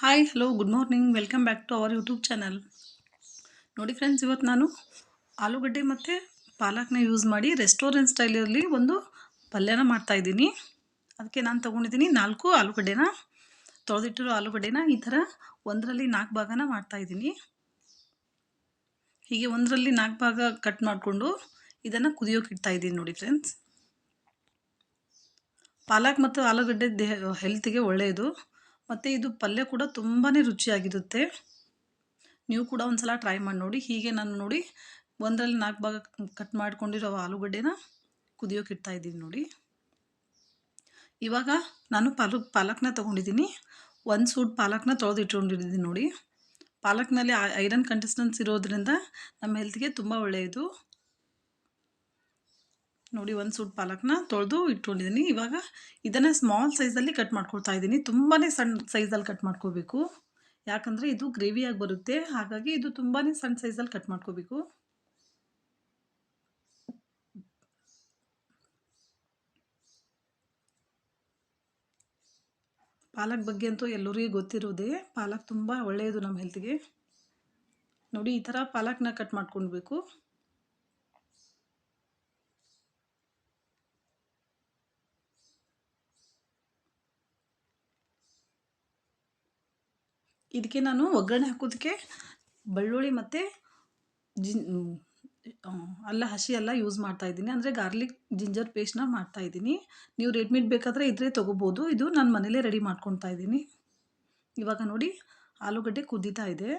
Hi hello good morning welcome back to our YouTube channel ನೋಡಿ friends ಇವತ್ತು ನಾನು ಆಲೂಗಡ್ಡೆ ಮತ್ತು ಪಾಲಕ್ನ ಯೂಸ್ ಮಾಡಿ ರೆಸ್ಟೋರೆಂಟ್ ಸ್ಟೈಲಲ್ಲಿ ಒಂದು ಪಲ್ಯನ ಮಾಡ್ತಾಯಿದ್ದೀನಿ ಅದಕ್ಕೆ ನಾನು ತೊಗೊಂಡಿದ್ದೀನಿ ನಾಲ್ಕು ಆಲೂಗಡ್ಡೆನ, ತೊಳೆದಿಟ್ಟಿರೋ ಆಲೂಗಡ್ಡೆನ ಈ ಥರ ಒಂದರಲ್ಲಿ ನಾಲ್ಕು ಭಾಗನ ಮಾಡ್ತಾಯಿದ್ದೀನಿ ಹೀಗೆ ಒಂದರಲ್ಲಿ ನಾಲ್ಕು ಭಾಗ ಕಟ್ ಮಾಡಿಕೊಂಡು ಇದನ್ನು ಕುದಿಯೋಕೆ ಇಡ್ತಾಯಿದ್ದೀನಿ ನೋಡಿ ಫ್ರೆಂಡ್ಸ್ ಪಾಲಕ್ ಮತ್ತು ಆಲೂಗಡ್ಡೆ ದೇಹ ಹೆಲ್ತಿಗೆ ಒಳ್ಳೆಯದು ಮತ್ತು ಇದು ಪಲ್ಯ ಕೂಡ ತುಂಬಾ ರುಚಿಯಾಗಿರುತ್ತೆ. ನೀವು ಕೂಡ ಒಂದು ಸಲ ಟ್ರೈ ಮಾಡಿ ನೋಡಿ. ಹೀಗೆ ನಾನು ನೋಡಿ ಒಂದರಲ್ಲಿ ನಾಲ್ಕು ಭಾಗ ಕಟ್ ಮಾಡ್ಕೊಂಡಿರೋ ಆಲೂಗಡ್ಡೆನ ಕುದಿಯೋಕೆ ಇಡ್ತಾ ಇದ್ದೀನಿ ನೋಡಿ. ಇವಾಗ ನಾನು ಪಾಲು, ಪಾಲಕ್ನ ತೊಗೊಂಡಿದ್ದೀನಿ. ಒಂದು ಸೂಟ್ ಪಾಲಕ್ನ ತೊಳೆದು ಇಟ್ಕೊಂಡಿದ್ದೀನಿ ನೋಡಿ. ಪಾಲಕ್ನಲ್ಲಿ ಐರನ್ ಕಂಟೆಸ್ಟೆನ್ಸ್ ಇರೋದ್ರಿಂದ ನಮ್ಮ ಹೆಲ್ತ್ಗೆ ತುಂಬ ಒಳ್ಳೆಯದು. ನೋಡಿ ಒಂದು ಸೂಟ್ ಪಾಲಕ್ನ ತೊಳೆದು ಇಟ್ಕೊಂಡಿದ್ದೀನಿ ಇವಾಗ ಇದನ್ನು ಸ್ಮಾಲ್ ಸೈಜಲ್ಲಿ ಕಟ್ ಮಾಡ್ಕೊಳ್ತಾ ಇದ್ದೀನಿ ತುಂಬಾ ಸಣ್ಣ ಸೈಜಲ್ಲಿ ಕಟ್ ಮಾಡ್ಕೋಬೇಕು. ಯಾಕಂದರೆ ಇದು ಗ್ರೇವಿಯಾಗಿ ಬರುತ್ತೆ. ಹಾಗಾಗಿ ಇದು ತುಂಬಾ ಸಣ್ಣ ಸೈಜಲ್ಲಿ ಕಟ್ ಮಾಡ್ಕೋಬೇಕು. ಪಾಲಕ್ ಬಗ್ಗೆ ಅಂತೂ ಎಲ್ಲರಿಗೂ ಗೊತ್ತಿರೋದೇ, ಪಾಲಕ್ ತುಂಬ ಒಳ್ಳೆಯದು ನಮ್ಮ ಹೆಲ್ತ್ಗೆ ನೋಡಿ ಈ ಥರ ಪಾಲಕ್ನ ಕಟ್ ಮಾಡ್ಕೊಳ್ಬೇಕು ಇದಕ್ಕೆ ನಾನು ಒಗ್ಗರಣೆ ಹಾಕೋದಕ್ಕೆ ಬೆಳ್ಳುಳ್ಳಿ ಮತ್ತು ಜಿನ್ ಅಲ್ಲ, ಹಸಿ ಎಲ್ಲ ಯೂಸ್ ಮಾಡ್ತಾಯಿದ್ದೀನಿ ಅಂದರೆ ಗಾರ್ಲಿಕ್ ಜಿಂಜರ್ ಪೇಸ್ಟ್ನ ಮಾಡ್ತಾಯಿದ್ದೀನಿ ನೀವು ರೆಡ್ಮಿಟ್ ಬೇಕಾದರೆ ಇದ್ರೆ ತೊಗೋಬೋದು. ಇದು ನಾನು ಮನೇಲೇ ರೆಡಿ ಮಾಡ್ಕೊತಾ ಇದ್ದೀನಿ. ಇವಾಗ ನೋಡಿ, ಆಲೂಗಡ್ಡೆ ಕುದೀತಾ ಇದೆ.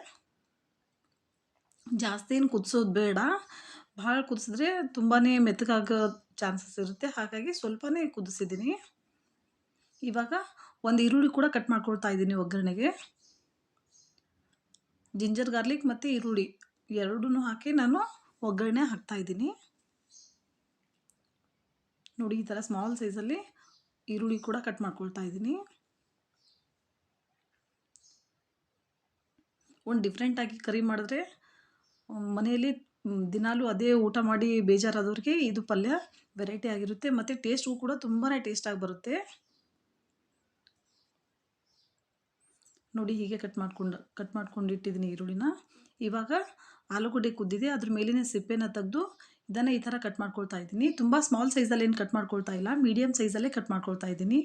ಜಾಸ್ತಿ ಏನು ಕುದಿಸೋದು ಬೇಡ. ಭಾಳ ಕುದಿಸಿದ್ರೆ ತುಂಬಾ ಮೆತ್ತಗಾಗೋ ಚಾನ್ಸಸ್ ಇರುತ್ತೆ. ಹಾಗಾಗಿ ಸ್ವಲ್ಪನೇ ಕುದಿಸಿದ್ದೀನಿ. ಇವಾಗ ಒಂದು ಈರುಳ್ಳಿ ಕೂಡ ಕಟ್ ಮಾಡ್ಕೊಳ್ತಾ ಇದ್ದೀನಿ ಒಗ್ಗರಣೆಗೆ. ಜಿಂಜರ್ ಗಾರ್ಲಿಕ್ ಮತ್ತು ಈರುಳ್ಳಿ. ಎರಡೂ ಹಾಕಿ ನಾನು ಒಗ್ಗರಣೆ ಹಾಕ್ತಾಯಿದ್ದೀನಿ ನೋಡಿ, ಈ ಥರ ಸ್ಮಾಲ್ ಸೈಜಲ್ಲಿ ಈರುಳ್ಳಿ ಕೂಡ ಕಟ್ ಮಾಡ್ಕೊಳ್ತಾ ಇದ್ದೀನಿ. ಒಂದು ಡಿಫ್ರೆಂಟಾಗಿ ಕರಿ ಮಾಡಿದ್ರೆ ಮನೆಯಲ್ಲಿ ದಿನಾಲೂ ಅದೇ ಊಟ ಮಾಡಿ ಬೇಜಾರಾದವ್ರಿಗೆ ಇದು ಪಲ್ಯ ವೆರೈಟಿ ಆಗಿರುತ್ತೆ. ಮತ್ತು ಟೇಸ್ಟು ಕೂಡ ತುಂಬಾ ಟೇಸ್ಟಾಗಿ ಬರುತ್ತೆ. ನೋಡಿ ಹೀಗೆ ಕಟ್ ಮಾಡ್ಕೊಂಡು ಕಟ್ ಮಾಡ್ಕೊಂಡು ಇಟ್ಟಿದ್ದೀನಿ ಈರುಳ್ಳಿನ. ಇವಾಗ ಆಲೂಗಡ್ಡೆ ಕುದ್ದಿದೆ, ಅದ್ರ ಮೇಲಿನ ಸಿಪ್ಪೆನ ತೆಗೆದು ಇದನ್ನು ಈ ಥರ ಕಟ್ ಮಾಡ್ಕೊಳ್ತಾ ಇದ್ದೀನಿ. ತುಂಬ ಸ್ಮಾಲ್ ಸೈಜಲ್ಲಿ ಏನು ಕಟ್ ಮಾಡ್ಕೊಳ್ತಾ ಇಲ್ಲ ಮೀಡಿಯಮ್ ಸೈಜಲ್ಲೇ ಕಟ್ ಮಾಡ್ಕೊಳ್ತಾ ಇದ್ದೀನಿ.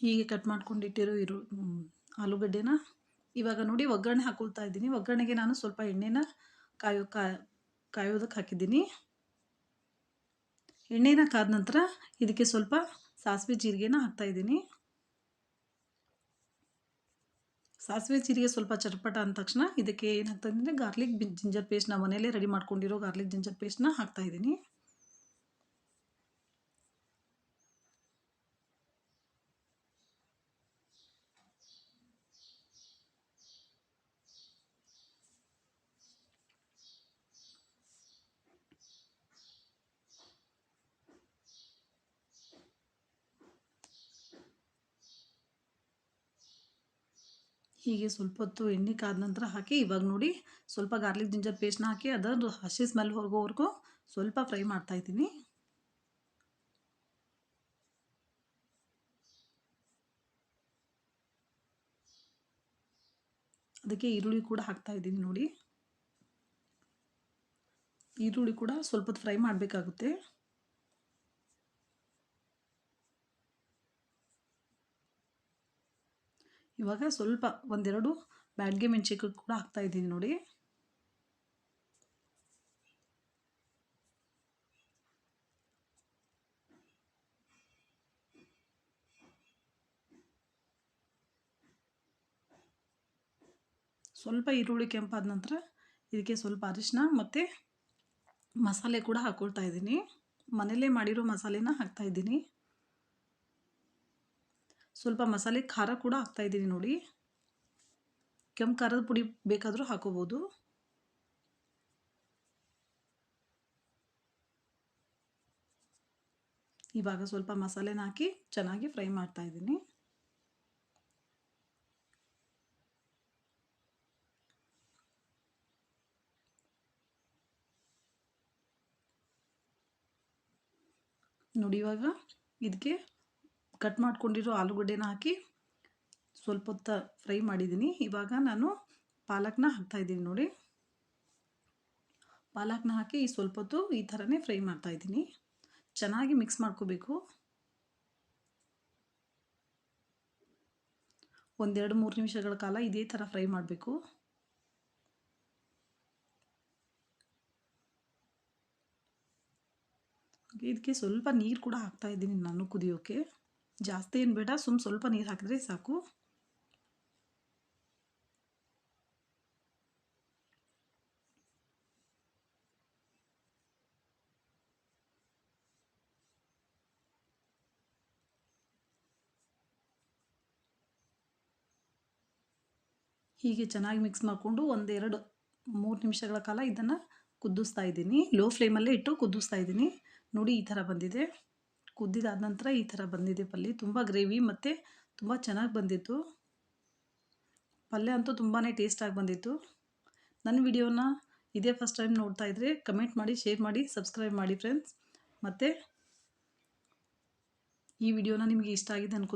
ಹೀಗೆ ಕಟ್ ಮಾಡ್ಕೊಂಡಿಟ್ಟಿರೋ ಇರು ಆಲೂಗಡ್ಡೆನ. ಇವಾಗ ನೋಡಿ ಒಗ್ಗರಣೆ ಹಾಕೊಳ್ತಾ ಇದ್ದೀನಿ. ಒಗ್ಗರಣೆಗೆ ನಾನು ಸ್ವಲ್ಪ ಎಣ್ಣೆನ ಕಾಯೋ ಕಾಯೋದಕ್ಕೆ ಹಾಕಿದ್ದೀನಿ. ಎಣ್ಣೆನ ಕಾದ ನಂತರ ಇದಕ್ಕೆ ಸ್ವಲ್ಪ ಸಾಸಿವೆ ಜೀರಿಗೆನ ಹಾಕ್ತಾಯಿದ್ದೀನಿ ಸಾಸಿವೆ ಜೀರಿಗೆ ಸ್ವಲ್ಪ ಚಟಪಟ ಅಂದ ತಕ್ಷಣ ಇದಕ್ಕೆ ಏನು ಅಂದರೆ ಗಾರ್ಲಿಕ್ ಜಿಂಜರ್ ಪೇಸ್ಟ್ನ ಮನೆಯಲ್ಲೇ ರೆಡಿ ಮಾಡ್ಕೊಂಡಿರೋ ಗಾರ್ಲಿಕ್ ಜಿಂಜರ್ ಪೇಸ್ಟ್ನ ಹಾಕ್ತಾಯಿದ್ದೀನಿ ಹೀಗೆ ಸ್ವಲ್ಪ ಹೊತ್ತು ಎಣ್ಣೆ ಕಾದ ನಂತರ ಹಾಕಿ ಇವಾಗ ನೋಡಿ ಸ್ವಲ್ಪ ಗಾರ್ಲಿಕ್ ಜಿಂಜರ್ ಪೇಸ್ಟ್ನ ಹಾಕಿ ಅದರ ಹಸಿ ಸ್ಮೆಲ್ ಹೋಗೋವರೆಗೂ ಸ್ವಲ್ಪ ಫ್ರೈ ಮಾಡ್ತಾ ಇದ್ದೀನಿ. ಅದಕ್ಕೆ ಈರುಳ್ಳಿ ಕೂಡ ಹಾಕ್ತಾ ಇದ್ದೀನಿ ನೋಡಿ. ಈರುಳ್ಳಿ ಕೂಡ ಸ್ವಲ್ಪ ಫ್ರೈ ಮಾಡಬೇಕಾಗುತ್ತೆ. ಇವಾಗ ಸ್ವಲ್ಪ ಒಂದೆರಡು ಬ್ಯಾಡ್ಗೆ ಮೆಣಸಿನ್ಕಾಯಿ ಕೂಡ ಹಾಕ್ತಾಯಿದ್ದೀನಿ ನೋಡಿ. ಸ್ವಲ್ಪ ಈರುಳ್ಳಿ ಕೆಂಪಾದ ನಂತರ ಇದಕ್ಕೆ ಸ್ವಲ್ಪ ಅರಿಶಿನ ಮತ್ತು ಮಸಾಲೆ ಕೂಡ ಹಾಕ್ಕೊಳ್ತಾ ಇದ್ದೀನಿ. ಮನೆಯಲ್ಲೇ ಮಾಡಿರೋ ಮಸಾಲೆನ ಹಾಕ್ತಾಯಿದ್ದೀನಿ ಸ್ವಲ್ಪ ಮಸಾಲೆ ಖಾರ ಕೂಡ ಹಾಕ್ತಾ ಇದ್ದೀನಿ ನೋಡಿ. ಕೆಂಪು ಖಾರದ ಪುಡಿ ಬೇಕಾದರೂ ಹಾಕೋಬೋದು. ಇವಾಗ ಸ್ವಲ್ಪ ಮಸಾಲೆನ ಹಾಕಿ ಚೆನ್ನಾಗಿ ಫ್ರೈ ಮಾಡ್ತಾ ಇದ್ದೀನಿ. ನೋಡಿ ಇವಾಗ ಇದಕ್ಕೆ ಕಟ್ ಮಾಡ್ಕೊಂಡಿರೋ ಆಲೂಗಡ್ಡೆನ ಹಾಕಿ ಸ್ವಲ್ಪ ಹೊತ್ತು ಫ್ರೈ ಮಾಡಿದ್ದೀನಿ. ಇವಾಗ ನಾನು ಪಾಲಕ್ನ ಹಾಕ್ತಾಯಿದ್ದೀನಿ ನೋಡಿ. ಪಾಲಕ್ನ ಹಾಕಿ ಸ್ವಲ್ಪ ಹೊತ್ತು ಈ ಥರನೇ ಫ್ರೈ ಮಾಡ್ತಾಯಿದ್ದೀನಿ ಚೆನ್ನಾಗಿ ಮಿಕ್ಸ್ ಮಾಡ್ಕೋಬೇಕು. ಒಂದೆರಡು ಮೂರು ನಿಮಿಷಗಳ ಕಾಲ ಇದೇ ಥರ ಫ್ರೈ ಮಾಡಬೇಕು. ಇದಕ್ಕೆ ಸ್ವಲ್ಪ ನೀರು ಕೂಡ ಹಾಕ್ತಾ ಇದ್ದೀನಿ ನಾನು ಕುದಿಯೋಕ್ಕೆ ಜಾಸ್ತಿ ಏನು ಬೇಡ ಸುಮ್ಮ ಸ್ವಲ್ಪ ನೀರು ಹಾಕಿದ್ರೆ ಸಾಕು. ಹೀಗೆ ಚೆನ್ನಾಗಿ ಮಿಕ್ಸ್ ಮಾಡಿಕೊಂಡು ಒಂದೆರಡು ಮೂರು ನಿಮಿಷಗಳ ಕಾಲ ಇದನ್ನು ಕುದಿಸ್ತಾ ಇದ್ದೀನಿ. ಲೋ ಫ್ಲೇಮಲ್ಲೇ ಇಟ್ಟು ಕುದಿಸ್ತಾ ಇದ್ದೀನಿ. ನೋಡಿ ಈ ಥರ ಬಂದಿದೆ. ಕುದ್ದಿದಾದ ನಂತರ ಈ ಥರ ಬಂದಿದೆ ಪಲ್ಯ. ತುಂಬ ಗ್ರೇವಿ ಮತ್ತು ತುಂಬ ಚೆನ್ನಾಗಿ ಬಂದಿತ್ತು. ಪಲ್ಯ ಅಂತೂ ತುಂಬಾ ಟೇಸ್ಟಾಗಿ ಬಂದಿತ್ತು. ನನ್ನ ವಿಡಿಯೋನ ಇದೇ ಫಸ್ಟ್ ಟೈಮ್ ನೋಡ್ತಾ ಇದ್ದರೆ ಕಮೆಂಟ್ ಮಾಡಿ ಶೇರ್ ಮಾಡಿ ಸಬ್ಸ್ಕ್ರೈಬ್ ಮಾಡಿ ಫ್ರೆಂಡ್ಸ್ ಮತ್ತು ಈ ವಿಡಿಯೋನ ನಿಮಗೆ ಇಷ್ಟ ಆಗಿದೆ ಅನ್ಕೋ